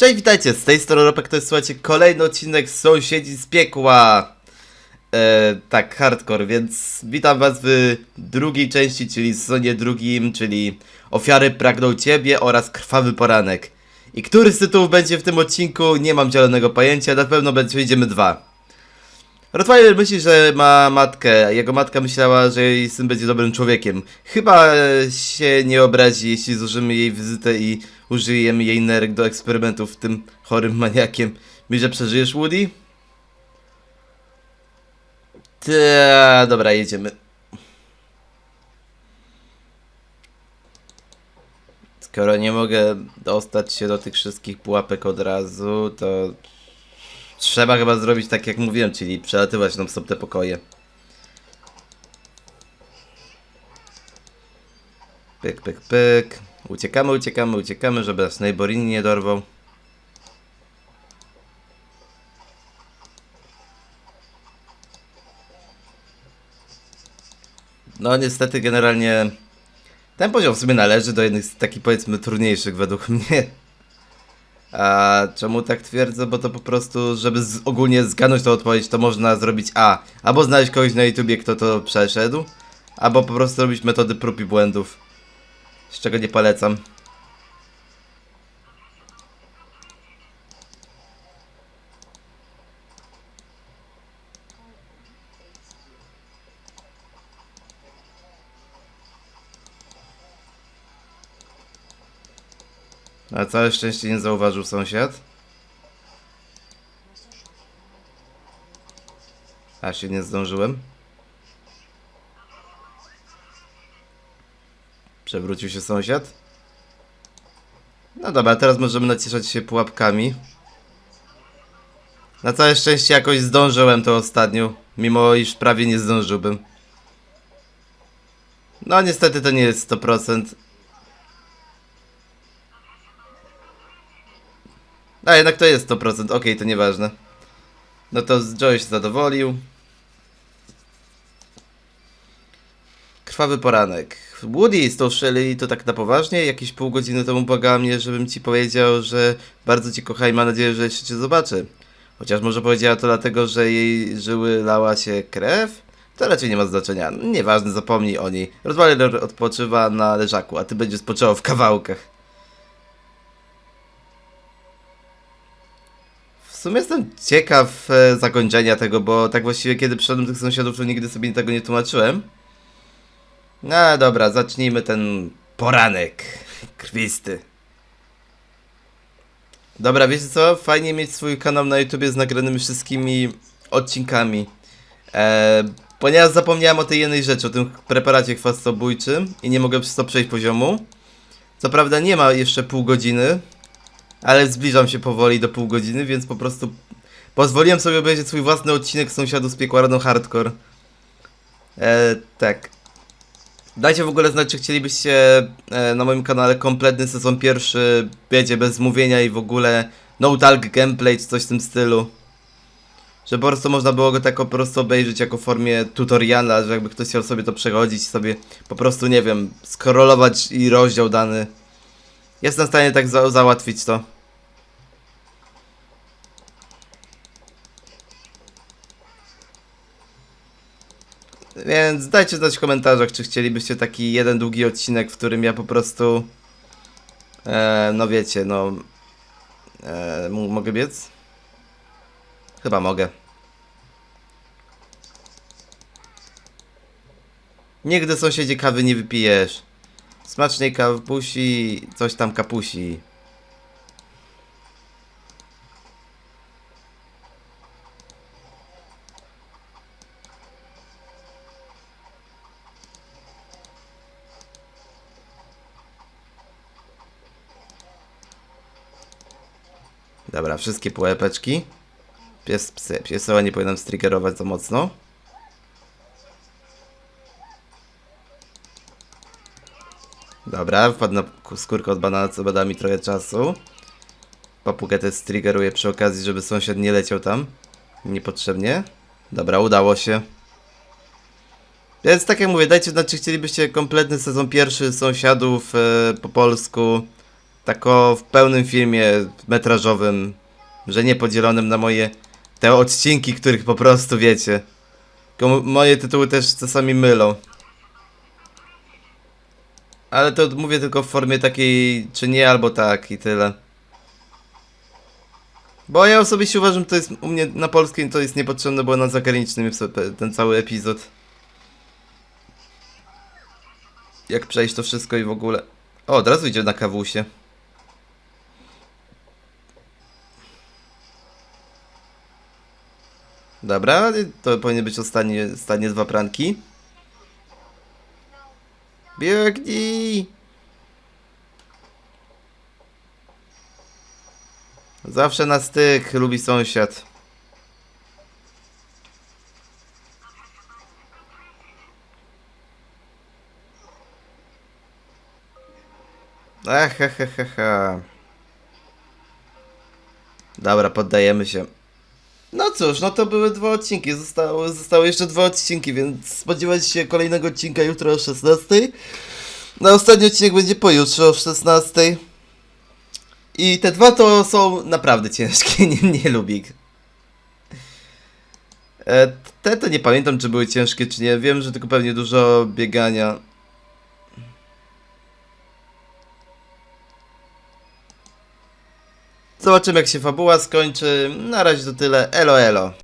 Cześć, witajcie, z tej strony Ropek, to jest, słuchajcie, kolejny odcinek Sąsiedzi z Piekła. E, tak, hardcore, więc witam was w drugiej części, czyli sezonie drugim, czyli Ofiary pragną ciebie oraz Krwawy poranek. I który z tytułów będzie w tym odcinku, nie mam zielonego pojęcia, na pewno będziemy dwa. Rottweiler myśli, że ma matkę. Jego matka myślała, że jej syn będzie dobrym człowiekiem. Chyba się nie obrazi, jeśli złożymy jej wizytę i użyjemy jej nerek do eksperymentów z tym chorym maniakiem. Myślisz, że przeżyjesz, Woody? Ta, dobra, jedziemy. Skoro nie mogę dostać się do tych wszystkich pułapek od razu, to Trzeba chyba zrobić tak jak mówiłem, czyli przelatywać non stop te pokoje. Pyk, pyk, pyk. Uciekamy, uciekamy, uciekamy, żeby nas Neighborini nie dorwał. No niestety generalnie ten poziom w sumie należy do jednych z takich powiedzmy trudniejszych według mnie. A czemu tak twierdzę? Bo to po prostu, żeby z, ogólnie zgadnąć tą odpowiedź, to można zrobić A. Albo znaleźć kogoś na YouTubie, kto to przeszedł, albo po prostu robić metody prób i błędów. Z czego nie polecam. Na całe szczęście nie zauważył sąsiad. A się nie zdążyłem. Przewrócił się sąsiad. No dobra, teraz możemy nacieszać się pułapkami. Na całe szczęście jakoś zdążyłem to ostatnio, mimo iż prawie nie zdążyłbym. No niestety to nie jest 100%. A jednak to jest 100%, okej, to nieważne. No to się zadowolił. Krwawy poranek. Woody Shelly to tak na poważnie. Jakieś pół godziny temu błagała mnie, żebym ci powiedział, że bardzo cię kocha i mam nadzieję, że jeszcze cię zobaczę. Chociaż może powiedziała to dlatego, że jej żyły lała się krew? To raczej nie ma znaczenia. Nieważne, zapomnij o niej. Rozwaler odpoczywa na leżaku, a ty będziesz spoczywał w kawałkach. W sumie jestem ciekaw e, zakończenia tego, bo tak właściwie kiedy przyszedłem tych sąsiadów, to nigdy sobie tego nie tłumaczyłem. No dobra, zacznijmy ten poranek krwisty. Dobra, wiecie co? Fajnie mieć swój kanał na YouTubie z nagranymi wszystkimi odcinkami. E, ponieważ zapomniałem o tej jednej rzeczy, o tym preparacie chwastobójczym i nie mogę przez to przejść poziomu. Co prawda nie ma jeszcze pół godziny, ale zbliżam się powoli do pół godziny, więc po prostu pozwoliłem sobie obejrzeć swój własny odcinek Sąsiadów z Piekła Hardcore. E, tak. Dajcie w ogóle znać, czy chcielibyście e, na moim kanale kompletny sezon pierwszy, wiecie, bez mówienia i w ogóle no talk gameplay czy coś w tym stylu. Że po prostu można było go tak po prostu obejrzeć jako w formie tutoriala, że jakby ktoś chciał sobie to przechodzić, sobie po prostu, nie wiem, skorolować i rozdział dany. Jestem w stanie tak za załatwić to. Więc dajcie znać w komentarzach, czy chcielibyście taki jeden długi odcinek, w którym ja po prostu. E, no wiecie, no. E, mogę biec? Chyba mogę. Nigdy sąsiedzie kawy nie wypijesz. Smacznej kapusi, coś tam kapusi. Dobra, wszystkie pułapeczki. Pies psy. Piesoła nie powinienem striggerować za mocno. Dobra, wpadł na skórkę od banana, co bada mi trochę czasu. Papugę też striggeruję przy okazji, żeby sąsiad nie leciał tam. Niepotrzebnie. Dobra, udało się. Więc tak jak mówię, dajcie znać, czy chcielibyście kompletny sezon pierwszy sąsiadów e, po polsku. Tako w pełnym filmie metrażowym, że nie podzielonym na moje te odcinki, których po prostu wiecie. Tylko moje tytuły też czasami mylą. Ale to mówię tylko w formie takiej, czy nie, albo tak i tyle. Bo ja osobiście uważam, to jest u mnie na polskim to jest niepotrzebne, bo na zagranicznym jest ten cały epizod. Jak przejść to wszystko i w ogóle. O, od razu idzie na kawusie. Dobra, to powinny być ostatnie, ostatnie dwa pranki. Biegnij! Zawsze na styk lubi sąsiad. Ach, ha, ha, ha, ha. Dobra, poddajemy się. No cóż, no to były dwa odcinki. Zostały, zostały jeszcze dwa odcinki, więc spodziewać się kolejnego odcinka jutro o 16. Na ostatni odcinek będzie pojutrze o 16. I te dwa to są naprawdę ciężkie, nie, nie lubię. E, te to nie pamiętam, czy były ciężkie, czy nie. Wiem, że tylko pewnie dużo biegania. Zobaczymy, jak się fabuła skończy. Na razie to tyle. Elo, elo.